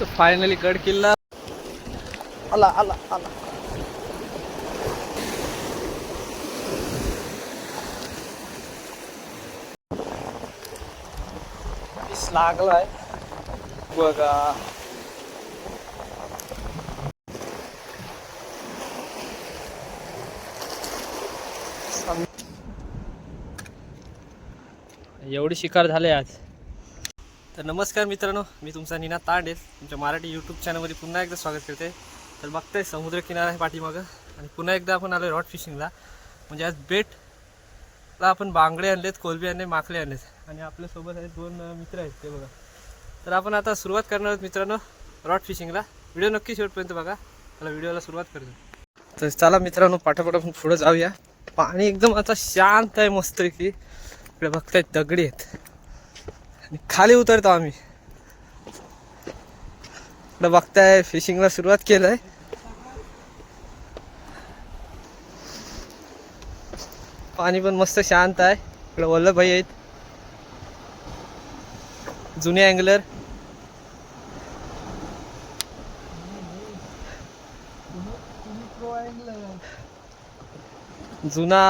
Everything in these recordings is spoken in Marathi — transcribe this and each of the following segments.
तर फायनली गड किल्ला आला आला आला. लागलाय. बघा. एवढी शिकार झाले आज. तर नमस्कार मित्रांनो मी तुमचा निना तांडे. तुमच्या मराठी यूट्यूब चॅनलमध्ये पुन्हा एकदा स्वागत करते. तर बघताय समुद्र किनारा आहे पाठीमागं. आणि पुन्हा एकदा आपण आलो रॉड फिशिंगला. म्हणजे आज बेटला आपण बांगडे आणलेत कोलबी आणले माकले आणलेत. आणि आपल्यासोबत आहेत दोन मित्र आहेत ते बघा. तर आपण आता सुरुवात करणार आहोत मित्रांनो रॉड फिशिंगला. व्हिडिओ नक्की शेवटपर्यंत बघा. मला व्हिडिओला सुरुवात करतो तर चला मित्रांनो पाठापाठ आपण पुढं जाऊया. पाणी एकदम आता शांत आहे मस्त की इकडे बघतायत दगडी आहेत. खाली उतरतो आम्ही. इकडं बघताय फिशिंगला सुरुवात केलंय. पाणी पण मस्त शांत आहे. इकडं वल्लभभाई आहेत. जुने अँगलर जुना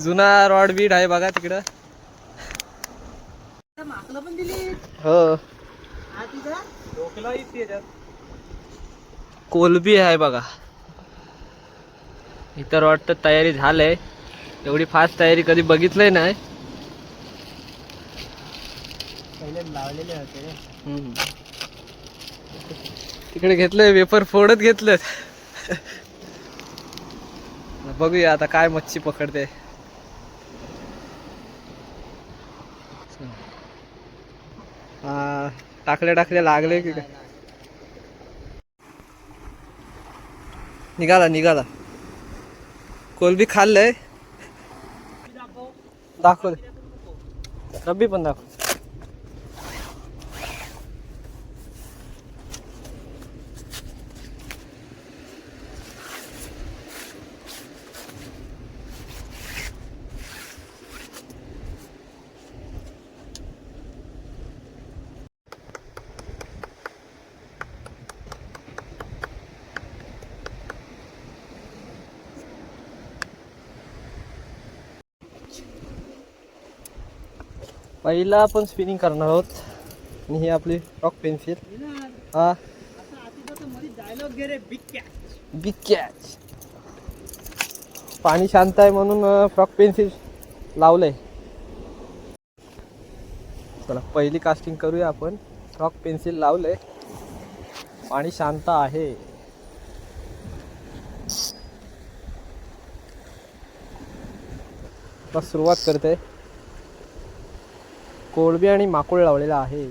जुना रॉड बीड आहे बघा तिकडं. हो. कोलबी आहे बघा. इतर वाटतं तयारी झालंय. एवढी फास्ट तयारी कधी बघितलंय नाही. लावलेले होते तिकडे घेतलंय वेपर फोडत घेतलं बघूया आता काय मच्छी पकडते. टाकल्या टाकल्या लागले की काय? निघाला निघाला. कोलबी खाल्लंय. दाखव. रब्बी पण दाखव. पहिला आपण स्पिनिंग करणार आहोत. आणि ही आपली रॉक पेन्सिल हा. बिग कॅच पाणी शांत आहे म्हणून फ्रॉक पेन्सिल लावलंय. चला पहिली कास्टिंग करूया आपण. फ्रॉक पेन्सिल लावलंय. पाणी शांत आहे. सुरुवात करते. कोळबी आणि माकुळ लावलेला आहे.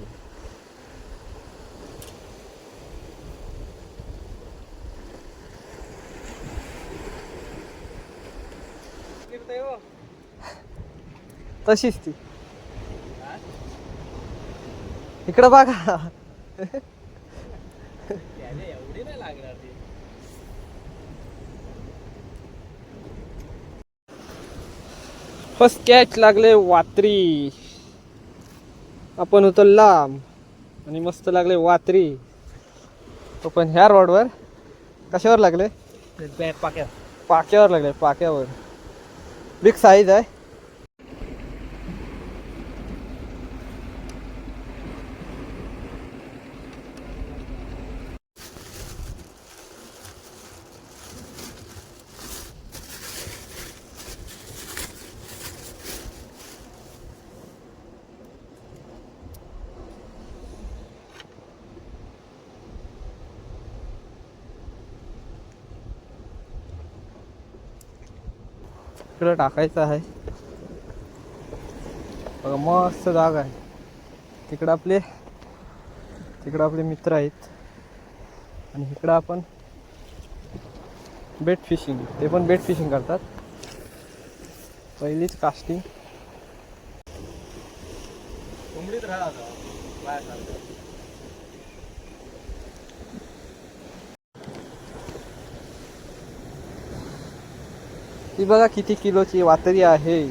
तशीच ती. इकडं बघा. फर्स्ट कॅच लागले वात्री. आपण होतो लांब आणि मस्त लागले वात्री. तो पण ह्या रोडवर कशावर लागले? पाक्या. पाक्यावर लागले पाक्यावर. बिग साईज आहे. इकडं टाकायचं आहे. बघा मस्त जागा आहे. तिकडं आपले तिकडं आपले मित्र आहेत. आणि इकडं आपण बेट फिशिंग ते पण बेट फिशिंग करतात. पहिलीच कास्टिंग कोंबडीत राहा ती बघा किती किलोची वातरी आहे.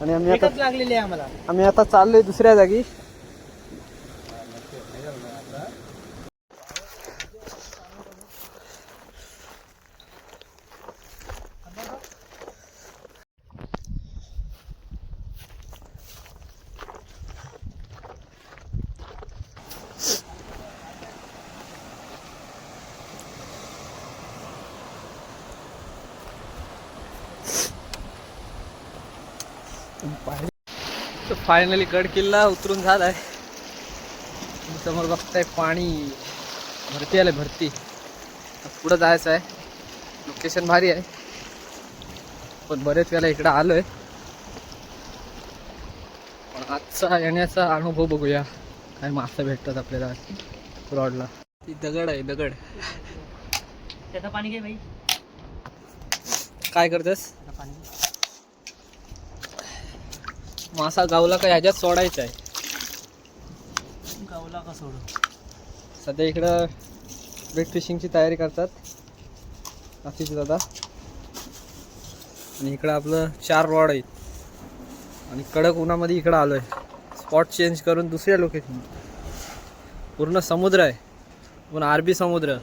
आणि आम्ही आता लागलेली आहे आम्हाला. आम्ही आता चाललोय दुसऱ्या जागी. फायनली गड किल्ला उतरून झालाय. तुम्ही समोर बघताय पाणी. भरती आलंय भरती. पुढं जायचं आहे लोकेशन भारी आहे. पण बरेच वेळा इकडं आलोय. पण आजचा येण्याचा अनुभव बघूया. काय मासा भेटतात आपल्याला. रॉडला ती दगड आहे दगड. त्याचं पाणी घे भाई काय करतेस? पाणी मासा गावला का ह्याच्यात सोडायचा आहे. गावला का सोडून? सध्या इकडं बेट फिशिंगची तयारी करतात. आतिश दादा. आणि इकडं आपलं चार रॉड आहेत. आणि कडक उन्हामध्ये इकडं आलो आहे स्पॉट चेंज करून दुसऱ्या लोकेशन पूर्ण समुद्र आहे. पूर्ण अरबी समुद्र.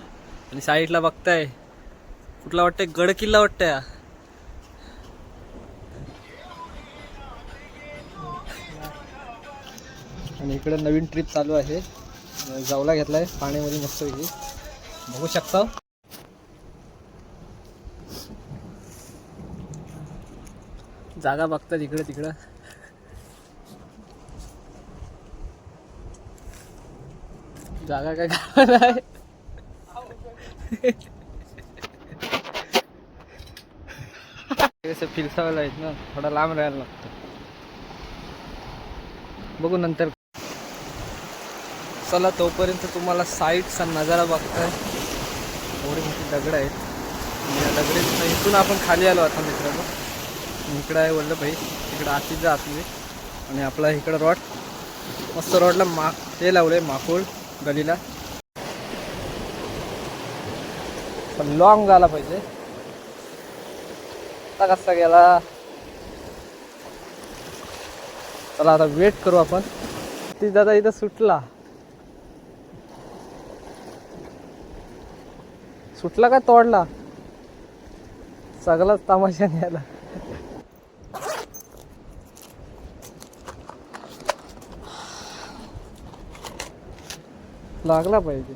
आणि साईडला बघताय. कुठला वाटतंय? गड किल्ला वाटतंय. आणि इकडे नवीन ट्रिप चालू आहे. जावला घेतलाय. पाण्यामध्ये मस्त बघू शकता. जागा बघतात इकडं तिकडं. जागा काय गावाला आहे? फिरसावायला आहेत ना. थोडा लांब राहायला लागतं. बघू नंतर. चला तोपर्यंत तुम्हाला साईटचा नजारा बघताय. एवढी मोठी दगड आहेत. आणि या दगडीत इथून आपण खाली आलो आता मित्रांनो. इकडं आहे वल्लभाई इकडं आतीच जा आतमध्ये. आणि आपला इकडं रॉड. मस्त रॉडला मा ते लावले माकूळ गलीला. पण लॉंग झाला पाहिजे. आता कसा गेला? चला आता वेट करू आपण. ती दादा इथं सुटला. सुटला का तोडला? सगळाच तमाशा न्यायला लागला पाहिजे.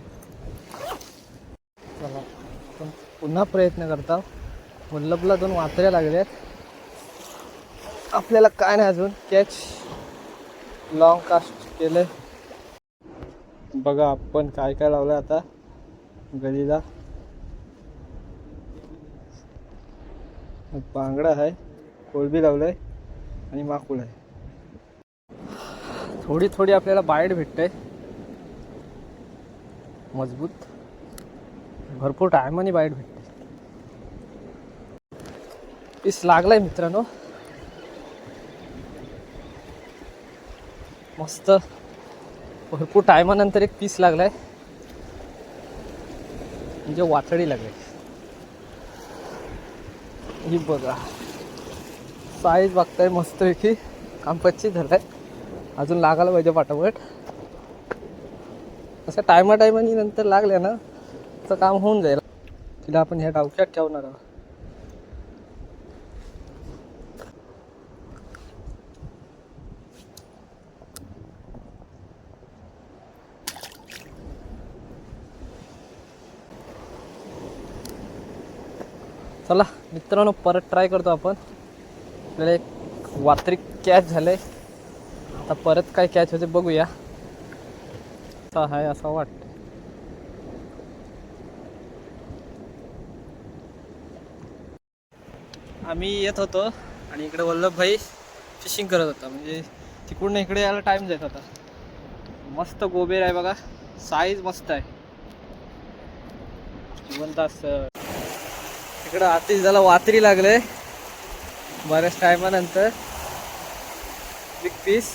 चला आपण पुन्हा प्रयत्न करता. वल्लभला दोन वातऱ्या लागल्यात. आपल्याला काय नाही अजून. कॅच लॉंग कास्ट केलं बघा आपण काय काय लावलं आता. गलीला बांगडा आहे कोळबी लावलंय आणि माकूळ आहे. थोडी थोडी आपल्याला बाईट भेटते. मजबूत. भरपूर टायमाने बाईट भेटते. पीस लागलाय मित्रांनो. मस्त. भरपूर टायमानंतर एक पीस लागलाय. म्हणजे वाचडी लागली. ही बघा. साईज बघताय मस्तपैकी झालं आहे अजून लागायला पाहिजे पाठोपाठ असं टायमा टायमानी नंतर लागल्या ना तर काम होऊन जाईल. तिला आपण ह्या डावक्यात ठेवणार आहोत. चला मित्रांनो परत ट्राय करतो आपण. आपल्याला एक वात्री कॅच झालंय. आता परत काय कॅच होते बघूया. असा आहे असा वाटतं आम्ही येत होतो आणि इकडे वल्लभभाई फिशिंग करत होता. म्हणजे तिकडून इकडे यायला टाइम जात होता. मस्त गोबेर आहे बघा. साईज मस्त आहे. जिवंत असं. इकडं आतिश झाला वातरी लागले बऱ्याच टायमानंतर. बिग पीस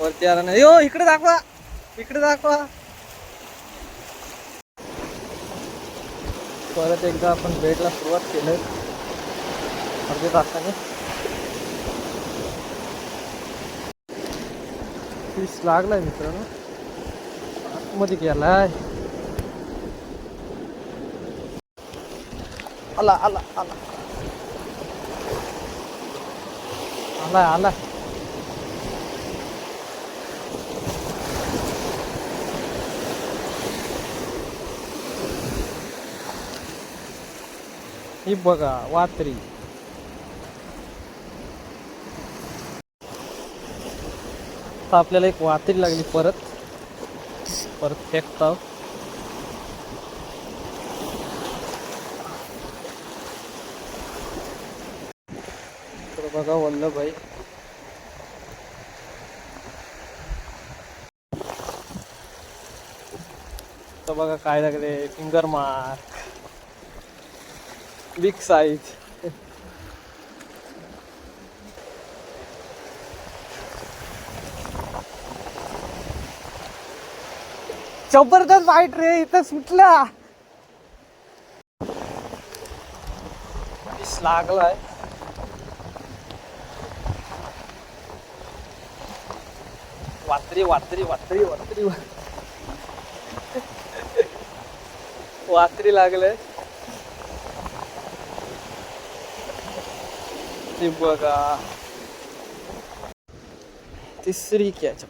वरती आला नाही. यो इकडे दाखवा. इकडे दाखवा. परत एकदा आपण बेडला सुरुवात केलं. अर्ध्या तासाने. पीस लागलाय मित्रांनो. आतमध्ये गेलाय. आला आला आला. आला आलाय. ही बघा वात्री. आता आपल्याला एक वात्री लागली परत. परत बघा वल्लभाई तर बघा काय लागले फिंगर मार्क बिग साईज जबरदस्त वाईट रे इथं सुटला. लागलाय. वात्री वात्री वात्री वात्री वात्री लागलंय ते बघा तिसरी कॅच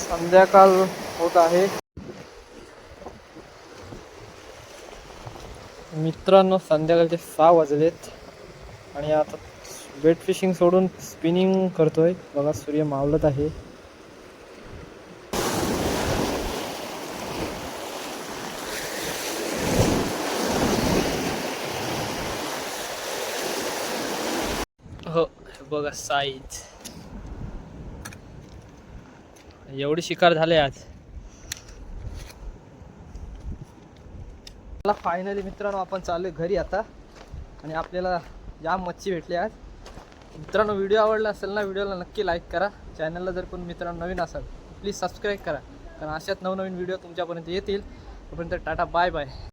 संध्याकाळ होत आहे मित्रांनो संध्याकाळचे सहा वाजलेत. आणि आता बेट फिशिंग सोडून स्पिनिंग करतोय. बघा सूर्य मावलत आहे. हो बघा साईज. एवढी शिकार झाले आज. मला फायनली मित्रांनो आपण चालू घरी आता. आणि आपल्याला या मच्छी भेटली आज. मित्रांनो व्हिडिओ आवडला असेल ना व्हिडिओला नक्की लाईक करा. चॅनलला जर कोण मित्रांनो नवीन असाल प्लीज सबस्क्राईब करा. कारण अशाच नवनवीन व्हिडिओ तुमच्यापर्यंत येतील. तोपर्यंत टाटा बाय बाय